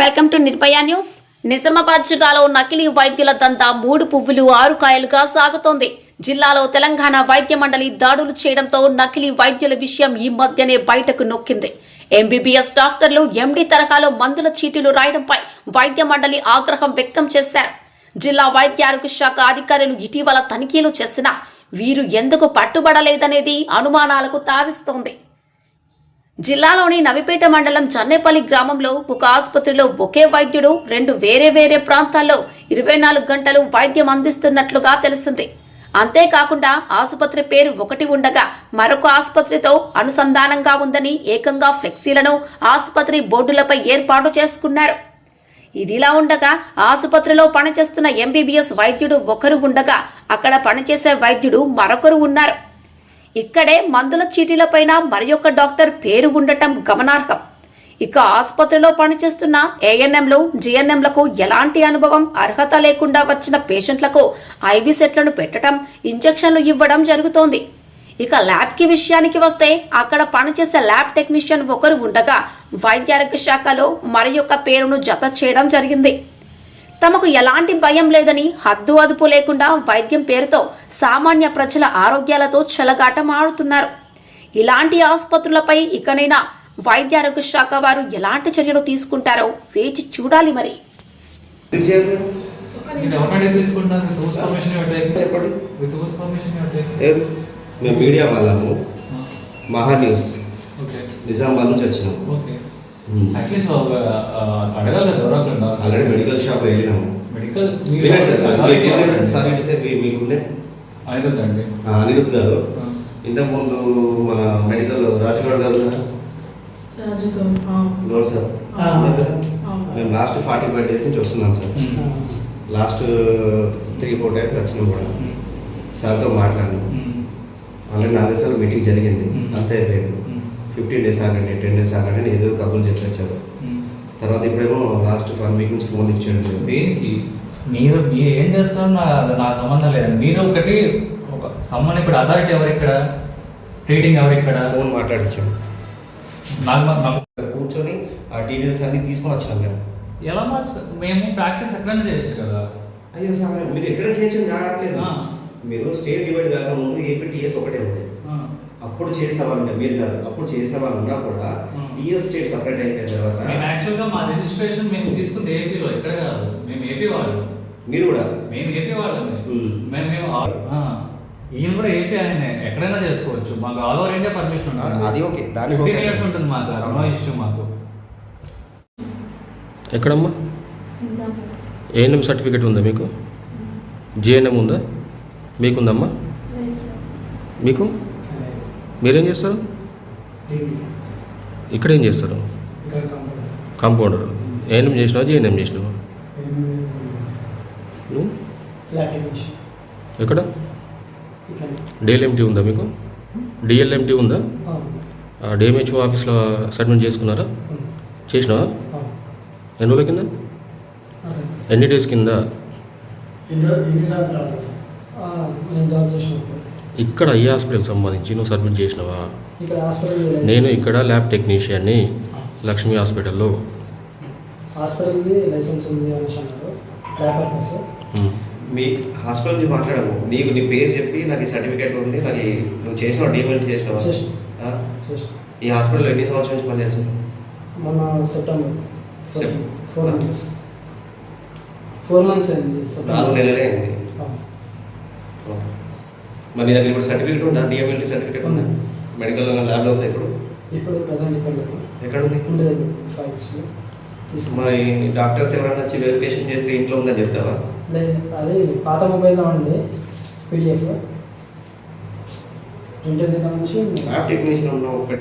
Welcome to Nirbhaya news. Nizamabad జిల్లాలో నకిలీ వైద్యుల దంతా మూడు పువ్వులు ఆరు కాయలుగా సాగుతోంది. జిల్లాలో తెలంగాణ వైద్య మండలి దాడులు చేయడంతో నకిలీ వైద్యుల విషయం ఈ మధ్యనే బయటకు నొక్కింది. ఎంబీబీఎస్ డాక్టర్లు ఎండీ తరహాలో మందుల చీటీలు రాయడంపై వైద్య మండలి ఆగ్రహం వ్యక్తం చేశారు. జిల్లా వైద్య ఆరోగ్య శాఖ అధికారులు ఇటీవల తనిఖీలు చేసినా వీరు ఎందుకు పట్టుబడలేదనేది అనుమానాలకు తావిస్తోంది. జిల్లాలోని నవిపేట మండలం చన్నేపల్లి గ్రామంలో ఒక ఆసుపత్రిలో ఒకే వైద్యుడు రెండు వేరే వేరే ప్రాంతాల్లో ఇరవై నాలుగు గంటలు వైద్యం అందిస్తున్నట్లుగా తెలిసింది. అంతేకాకుండా ఆసుపత్రి పేరు ఒకటి ఉండగా మరొక ఆసుపత్రితో అనుసంధానంగా ఉందని ఏకంగా ఫ్లెక్సీలను ఆసుపత్రి బోర్డులపై ఏర్పాటు చేసుకున్నారు. ఇదిలా ఉండగా ఆసుపత్రిలో పనిచేస్తున్న ఎంబీబీఎస్ వైద్యుడు ఒకరు ఉండగా అక్కడ పనిచేసే వైద్యుడు మరొకరు ఉన్నారు. ఇక్కడే మందుల చీటీలపైన మరి ఒక డాక్టర్ పేరు ఉండటం గమనార్హం. ఇక ఆసుపత్రిలో పనిచేస్తున్న ఏఎన్ఎంలు జిఎన్ఎంలకు ఎలాంటి అనుభవం అర్హత లేకుండా వచ్చిన పేషెంట్లకు ఐవి సెట్లను పెట్టడం ఇంజెక్షన్లు ఇవ్వడం జరుగుతోంది. ఇక ల్యాబ్కి విషయానికి వస్తే అక్కడ పనిచేసే ల్యాబ్ టెక్నీషియన్ ఒకరు ఉండగా వైద్యారోగ్య శాఖలో మరి పేరును జత చేయడం జరిగింది. తమకు ఎలాంటి భయం లేదని హద్దు అదుపు లేకుండా వైద్యం పేరుతో సామాన్య ప్రజల ఆరోగ్యాలతో చెలగాటం ఆడుతున్నారు ఇలాంటి ఆసుపత్రులపై ఇకనైనా వైద్యారోగ్య శాఖ వారు ఎలాంటి చర్యలు తీసుకుంటారో వేచి చూడాలి మరి? మేము మీడియా వాళ్ళము. మహా న్యూస్. ఓకే. నిజామాబాద్ నుంచి వచ్చినాం. ఓకే. అట్లీస్ట్ అడగాలి కదా ఎవరో. ఆల్రెడీ మెడికల్ షాప్ వెళ్ళినాము మెడికల్ మీరు సార్? సార్ సార్ మీకుండే అనిరుద్ధ్ అండి ఆ, అనిరుద్ గారు. ఇంతకుముందు మన మెడికల్ రాజగౌడ్ గారు? గౌడ్ సార్ ఆ. మేము లాస్ట్ ఫార్టీ ఫైవ్ డేస్ నుంచి వస్తున్నాం sir. Last three four times వచ్చినాం కూడా. సార్తో మాట్లాడినాం ఉమ్. ఆల్రెడీ నాలుగు సార్లు మీటింగ్ జరిగింది మ్మ్. అంతే అయిపోయింది. ఫిఫ్టీన్ డేస్ ఆగండి టెన్ డేస్ ఆగండి అని ఏదో కబుర్లు చెప్పొచ్చారు. ఉమ్. తర్వాత ఇప్పుడేమో లాస్ట్ వన్ వీక్ నుంచి ఫోన్ ఇచ్చేయడం లేదు. దేనికి? మీరు మీరు ఏం చేస్తున్నారు? నా నాకు సంబంధం లేదు మీరు ఒకటి ఒక సమ్మన్ ఇప్పుడు అథారిటీ ఎవరు ఇక్కడ? ట్రీటింగ్ ఎవరు ఇక్కడ? ఫోన్ మాట్లాడించాడు నాకు నాకు కూర్చొని ఆ డీటెయిల్స్ అన్ని తీసుకొని వచ్చినాం మేము. ఎలా మార్చు మేము ప్రాక్టీస్ ఎక్కడైనా చేయొచ్చు కదా? అయ్యో సార్ మీరు ఎక్కడ చేయొచ్చు రావట్లేదు. మీరు స్టేట్ డివైడ్ కాక ముందు ఏపీ టీఎస్ ఒకటే ఉంది. అప్పుడు చేసిన వాళ్ళు మీరు కాదు అప్పుడు చేసిన వాళ్ళు ఉన్నా కూడా. టీఎస్ స్టేట్ సపరేట్ అయిపోయిన తర్వాత మేము యాక్చువల్గా మా రిజిస్ట్రేషన్ మేము తీసుకుంది ఏపీలో ఇక్కడ కాదు. మేము ఏపీ వాళ్ళు. మీరు కూడా? మేము ఏపీ వాళ్ళమే. ఉమ్. మేము మేము ఈయన కూడా ఏపీ ఆయన. ఎక్కడైనా చేసుకోవచ్చు. మాకు ఆల్ ఓవర్ ఇండియా పర్మిషన్ ఉంటుంది. అది ఓకే. Fifteen okay. ఇయర్స్ ఉంటుంది మాకు. నో. ఇష్యూ మాకు. ఎక్కడమ్మా? ఏఎన్ఎం సర్టిఫికేట్ ఉందా మీకు? జిఎన్ఎం ఉందా? మీకుందమ్మా? మీకు? మీరేం చేస్తారు? ఇక్కడ ఏం చేస్తారు? కాంపౌండర్. ఏఎన్ఎం చేసినావా? జిఎన్ఎం చేసినావా? ఎక్కడ? డిఎల్ఎంటీ ఉందా మీకు? డిఎల్ఎంటీ ఉందా? డిఎంహెచ్ఓ ఆఫీస్లో సబ్మిట్ చేసుకున్నారా? చేసినావా? ఎన్ని రోజుల కింద? ఎన్ని డేస్ కింద? ఇక్కడ ఐ హాస్పిటల్కి సంబంధించి నువ్వు సబ్మిట్ చేసినావా? హాస్పిటల్ నేను ఇక్కడ ల్యాబ్ టెక్నీషియన్ని లక్ష్మీ హాస్పిటల్లో. హాస్పిటల్కి లైసెన్స్ ఉంది అనేసి అన్నారు. ల్యాబ్ పర్పస్ ఉమ్. మీ హాస్పిటల్ నుంచి మాట్లాడము. నీకు నీ పేరు చెప్పి నాకు ఈ సర్టిఫికేట్ ఉంది. నాకు ఈ- నువ్వు చేసినావు? డీమెంట్ చేసినావా? చేసిన. ఆ? ఈ హాస్పిటల్లో ఎన్ని సంవత్సరాల నుంచి పనిచేస్తున్నావు మొన్న September. Sep- four months. Four months అయింది. నాలుగు సెప్టెంబర్ నెలలే అయింది. ఆ, ఓకే. మరి నీ దగ్గర ఇప్పుడు సర్టిఫికేట్ ఉందా? డిఎంఎల్టీ సర్టిఫికేట్ ఉందా? ఉంది. మెడికల్ ల్యాబ్లో ఉందా ఇప్పుడు? ఇప్పుడు ప్రజెంట్ ఎక్కడ ఉంది ఫైల్స్ మరి డాక్టర్స్ ఎవరైనా వచ్చి వెరిఫికేషన్ చేస్తే ఇంట్లో ఉందని చెప్తావా? లేదు అదే పాత మొబైల్లో ఉండే? పీడిఎఫ్ ప్రింట్ చేద్దామనేసి ల్యాబ్ టెక్నీషియన్ ఉన్నావు